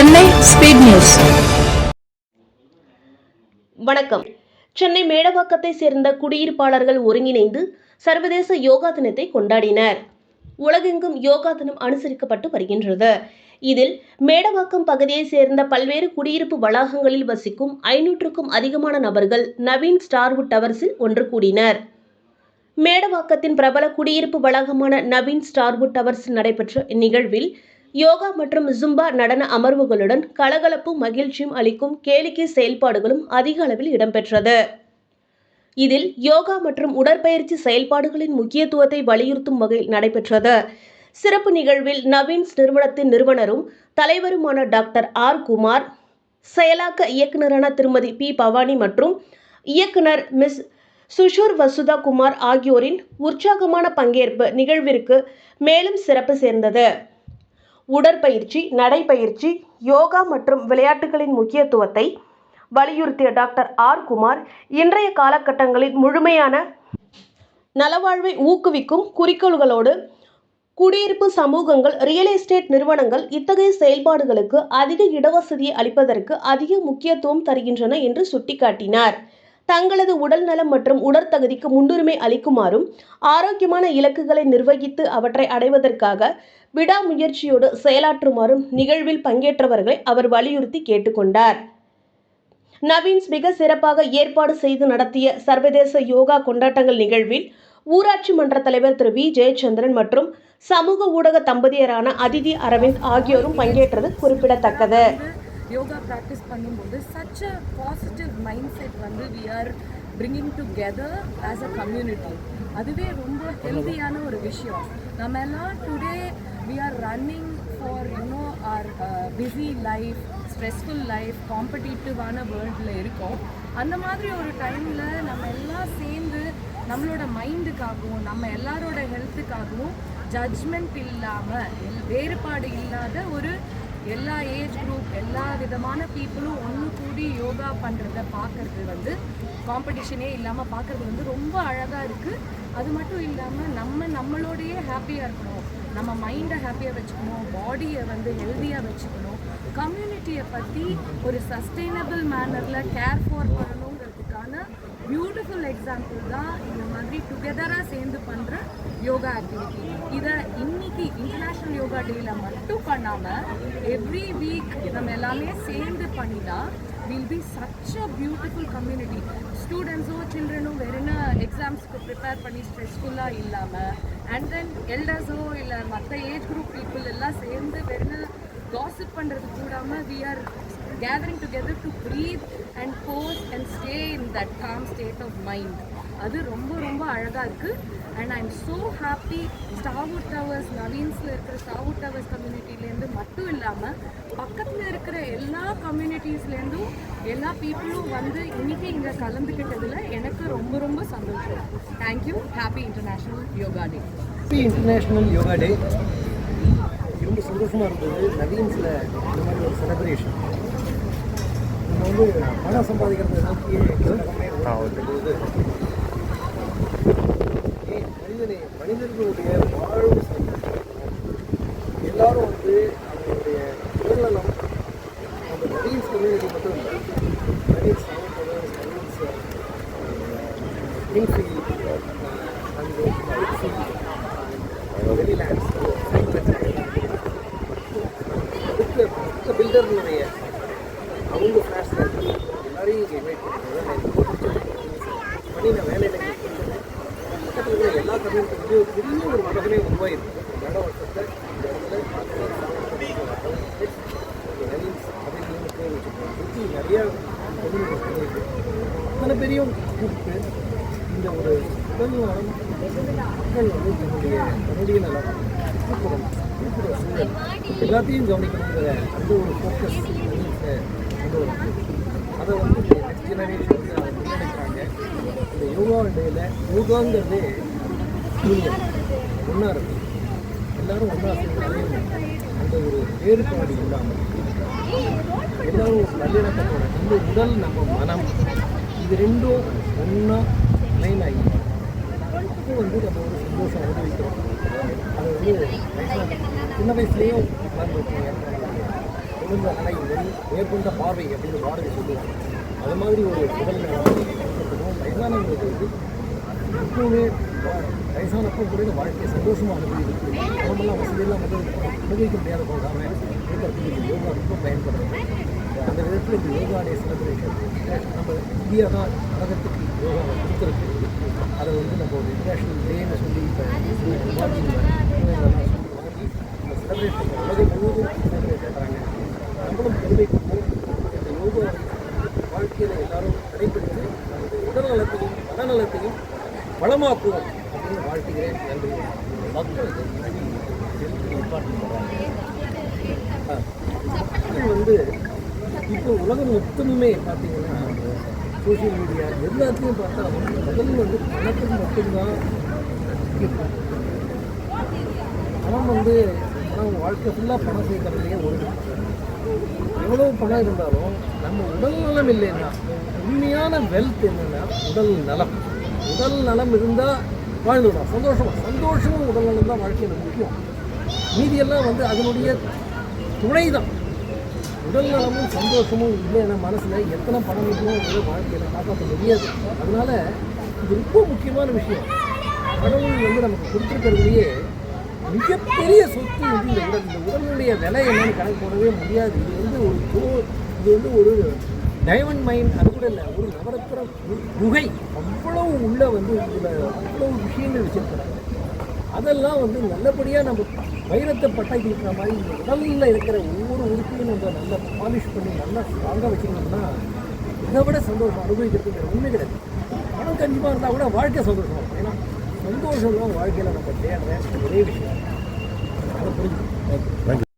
Chennai speed news. வணக்கம். சென்னை மேடவாக்கத்தை சேர்ந்த குடியிருப்பாளர்கள் ஒருங்கிணைந்து சர்வதேச யோகா தினத்தை கொண்டாடினர். உலகெங்கும் யோகா தினம் அனுசரிக்கப்பட்டு வருகின்றது. இதில் மேடவாக்கம் பகுதியைச் சேர்ந்த பல்வேறு குடியிருப்பு வளாகங்களில் வசிக்கும் ஐநூற்றுக்கும் அதிகமான நபர்கள் நவீன் ஸ்டார்வுட் டவர்ஸில் ஒன்று கூடினர். மேடவாக்கத்தின் பிரபல குடியிருப்பு வளாகமான நவீன் ஸ்டார்வுட் டவர்ஸ் நடைபெற்ற இந்நிகழ்வில் யோகா மற்றும் ஜும்பா நடன அமர்வுகளுடன் கலகலப்பும் மகிழ்ச்சியும் அளிக்கும் கேளிக்கை செயல்பாடுகளும் அதிக அளவில் இடம்பெற்றது. இதில் யோகா மற்றும் உடற்பயிற்சி செயல்பாடுகளின் முக்கியத்துவத்தை வலியுறுத்தும் வகையில் நடைபெற்றது. சிறப்பு நிகழ்வில் நவீன்ஸ் நிறுவனத்தின் நிறுவனரும் தலைவருமான டாக்டர் ஆர். குமார் செயலாக்க இயக்குநரான திருமதி பி. பவானி மற்றும் இயக்குனர் மிஸ் சுஷூர் வசுதா குமார் ஆகியோரின் உற்சாகமான பங்கேற்பு நிகழ்விற்கு மேலும் சிறப்பு சேர்ந்தது. உடற்பயிற்சி நடைப்பயிற்சி யோகா மற்றும் விளையாட்டுகளின் முக்கியத்துவத்தை வலியுறுத்திய டாக்டர் ஆர் குமார் இன்றைய காலகட்டங்களில் முழுமையான நலவாழ்வை ஊக்குவிக்கும் குறிக்கோள்களோடு குடியிருப்பு சமூகங்கள் ரியல் எஸ்டேட் நிறுவனங்கள் இத்தகைய செயல்பாடுகளுக்கு அதிக இடவசதியை அளிப்பதற்கு அதிக முக்கியத்துவம் தருகின்றன என்று சுட்டிக்காட்டினார். தங்களது உடல் நலம் மற்றும் உடற்தகுதிக்கு முன்னுரிமை அளிக்குமாறும் ஆரோக்கியமான இலக்குகளை நிர்வகித்து அவற்றை அடைவதற்காக விடாமுயற்சியோடு செயலாற்றுமாறும் நிகழ்வில் பங்கேற்றவர்களை அவர் வலியுறுத்தி கேட்டுக்கொண்டார். நவீன்ஸ் மிக சிறப்பாக ஏற்பாடு செய்து நடத்திய சர்வதேச யோகா கொண்டாட்டங்கள் நிகழ்வில் ஊராட்சி மன்ற தலைவர் திரு வி. ஜெயச்சந்திரன் மற்றும் சமூக ஊடக தம்பதியரான அதிதி அரவிந்த் ஆகியோரும் பங்கேற்றது குறிப்பிடத்தக்கது. யோகா ப்ராக்டிஸ் பண்ணும்போது such a positive mind set வந்து we are bringing together as a community அதுவே ரொம்ப ஹெல்த்தியான ஒரு விஷயம். நம்ம எல்லாம் today we are running for you know or busy life stressful life காம்படிட்டிவான வேர்ல்டில் இருக்கோம். அந்த மாதிரி ஒரு டைமில் நம்ம எல்லாம் சேர்ந்து நம்மளோட மைண்டுக்காகவும் நம்ம எல்லாரோட ஹெல்த்துக்காகவும் ஜட்ஜ்மெண்ட் இல்லாமல் வேறுபாடு இல்லாத ஒரு எல்லா ஏஜ் குரூப் எல்லா விதமான பீப்புளும் ஒன்று கூடி யோகா பண்ணுறத பார்க்கறது வந்து காம்படிஷனே இல்லாமல் பார்க்கறது வந்து ரொம்ப அழகாக இருக்குது அது மட்டும் இல்லாமல் நம்ம நம்மளோடையே ஹாப்பியாக இருக்கணும். நம்ம மைண்டை ஹாப்பியாக வச்சுக்கணும். பாடியை வந்து ஹெல்த்தியாக வச்சுக்கணும். கம்யூனிட்டியை பற்றி ஒரு சஸ்டைனபிள் மேனரில் கேர் ஃபார் பண்ணணுங்கிறதுக்கான பியூட்டிஃபுல் எக்ஸாம்பிள் தான் இந்த மாதிரி டுகெதராக சேர்ந்து பண்ணுற யோகா ஆக்டிவிட்டி இதை இன்னைக்கு இன்டர்நேஷ்னல் யோகா டேயில் மட்டும் பண்ணாமல் எவ்ரி வீக் நம்ம எல்லாமே சேர்ந்து பண்ணினா will be such a beautiful community ஸ்டூடெண்ட்ஸோ சில்ட்ரனோ வேற என்ன எக்ஸாம்ஸ்க்கு ப்ரிப்பேர் பண்ணி ஸ்ட்ரெஸ்ஃபுல்லாக இல்லாமல் அண்ட் தென் எல்டர்ஸோ இல்லை மற்ற ஏஜ் குரூப் பீப்புள் எல்லாம் சேர்ந்து வேற என்ன காசிப் பண்ணுறது கூடாமல் we are gathering together to breathe and pose and stay in that calm state of mind. அது ரொம்ப ரொம்ப அழகாக இருக்குது and I am so happy Stout Towers நவீன்ஸில் இருக்கிற ஸ்டாவுட் டவர்ஸ் கம்யூனிட்டிலேருந்து மட்டும் இல்லாமல் பக்கத்தில் இருக்கிற எல்லா கம்யூனிட்டிஸ்லேருந்தும் எல்லா பீப்புளும் வந்து இன்றைக்கி இங்கே கலந்துக்கிட்டதில் எனக்கு ரொம்ப ரொம்ப சந்தோஷம். Thank you happy international yoga day happy international yoga day ரொம்ப சந்தோஷமாக இருந்தது. நவீன்ஸில் இந்த மாதிரி ஒரு செலிப்ரேஷன் வந்து பணம் சம்பாதிக்கிறத நோக்கி போது ஏன் மனிதனை மனிதர்களுடைய வாழ்வு சந்தோஷம் எல்லாரும் வந்து அவங்களுடைய உடல்நலம் அந்த நவீன்ஸ் கம்யூனிட்டி மட்டும் இல்லை நவீன்ஸ் நவீன்ஸ் இன்ஃபீல்ட் அண்ட் வெளிலேண்ட்ஸ் அடுத்த அடுத்த பில்டர்களுடைய அவங்க ஃப்ளாட்ஸில் எல்லாரையும் இங்கே பக்கத்தில் எல்லா ஒரு பெரிய ஒரு உலகமே உருவாயிருக்கு சுற்றி நிறையா அத்தனை பெரிய கூப்பிட்டு இந்த ஒரு உடல் நலம் மக்கள் வந்து தன்னுடைய தன்னுடைய நலம் விழுப்புரம் சூழல் எல்லாத்தையும் கவனிக்கணுங்கிற அந்த ஒரு ஃபோக்கஸ் அந்த ஒரு அதை வந்து நெக்ஸ்ட் ஜெனரேஷன் வந்து அதை முன்னெடுக்கிறாங்க இந்த யோகா யூனியன் ஒன்றா இருக்கு எல்லாரும் ஒன்றா சேர்ந்து அந்த ஒரு வேறுபாடு இல்லாமல் எல்லாரும் ஒரு நல்லிணக்கத்தோட நம்ம உடல் நம்ம மனம் இது ரெண்டும் ஒன்றா லைன் ஆகி அப்போ வந்து நம்ம ஒரு சந்தோஷம் அனுபவிக்கிறோம். அது வந்து சின்ன வயசுலேயும் உட்காந்துருக்கீங்க நிமிர்ந்த நடை மேற்கொண்ட பார்வை அப்படின்னு பாரதி சொல்லுவாங்க அது மாதிரி ஒரு உடல் நலம் வயதானவங்களுக்கு எப்பவுமே வயசானப்போ கூட இந்த வாழ்க்கையை சந்தோஷமாக அனுபவிக்கிறது நம்மளாம் வசதியெல்லாம் வந்து அனுபவிக்க முடியாத போகாமல் இருக்கிறதுக்கு இந்த யோகா ரொம்ப பயன்படுறது அந்த விதத்தில் இந்த யோகாடைய செலிப்ரேஷன் நம்ம இந்தியா தான் உலகத்துக்கு யோகாவை கொடுத்துருக்கு அதை வந்து நம்ம ஒரு இன்டர்நேஷ்னல் டேன்னு சொல்லி இப்போ வாங்கி இந்த செலிப்ரேஷன் உலகம் முழுவதும் செலிப்ரேட் பண்ணுறாங்க நம்மளும் பெருமை கொண்டு இந்த யோகா வாழ்க்கையில் எல்லாரும் கடைபிடித்து மனநலத்தையும் வளமாக்குவோம் அப்படின்னு வாழ்த்துகிறேன். நன்றி. மக்கள் மக்கள் வந்து இப்போ உலகம் மொத்தமுமே பார்த்தீங்கன்னா சோசியல் மீடியா எல்லாத்தையும் பார்த்தா முதல்ல வந்து பணத்துக்கு மட்டும்தான். பணம் வந்து பணம் வாழ்க்கை ஃபுல்லாக பணம் சேர்க்கறதுலேயே ஒரு எவ்வளவு பணம் இருந்தாலும் நம்ம உடல் நலம் இல்லைன்னா உண்மையான வெல்த் என்னென்னா உடல் நலம். உடல் நலம் இருந்தால் வாழ்ந்துடலாம். சந்தோஷமாக சந்தோஷமும் உடல் நலம் தான் வாழ்க்கையில் முக்கியம். மீதியெல்லாம் வந்து அதனுடைய துணை தான் உடல் நலமும் சந்தோஷமும் இல்லைன்னா மனசில் எத்தனை பணம் இருக்கணும் வாழ்க்கையில் காப்பாற்ற முடியாது. அதனால் இது ரொம்ப முக்கியமான விஷயம். கடவுள் வந்து நமக்கு கொடுத்துருக்கிறதுலையே மிகப்பெரிய சொத்து வந்து இந்த உடல் இந்த உடலுடைய விலை என்னன்னு கணக்கு போடவே முடியாது. இது வந்து ஒரு தோ- இது வந்து ஒரு டைமண்ட் மைன் அது கூட இல்லை ஒரு நவரத்திர குகை அவ்வளவு உள்ள வந்து இதில் அவ்வளவு விஷயங்கள் வச்சிருக்கிறாங்க. அதெல்லாம் வந்து நல்லபடியாக நம்ம வைரத்தை பட்டாக்கி இருக்கிற மாதிரி இந்த உடலில் இருக்கிற ஒவ்வொரு உறுப்பையும் நம்ம நல்லா பாலிஷ் பண்ணி நல்லா ஸ்ட்ராங்காக வச்சுக்கணும்னா இதை விட சந்தோஷம் அனுபவிக்கிறதுக்கு ஒன்றுமே கிடையாது. பணம் கண்டிப்பாக இருந்தால் கூட வாழ்க்கை சந்தோஷம் ஏன்னா சந்தோஷம் தான் வாழ்க்கையில் நம்ம தேடுற ஒரே விஷயம். அதை புரிஞ்சுக்கணும்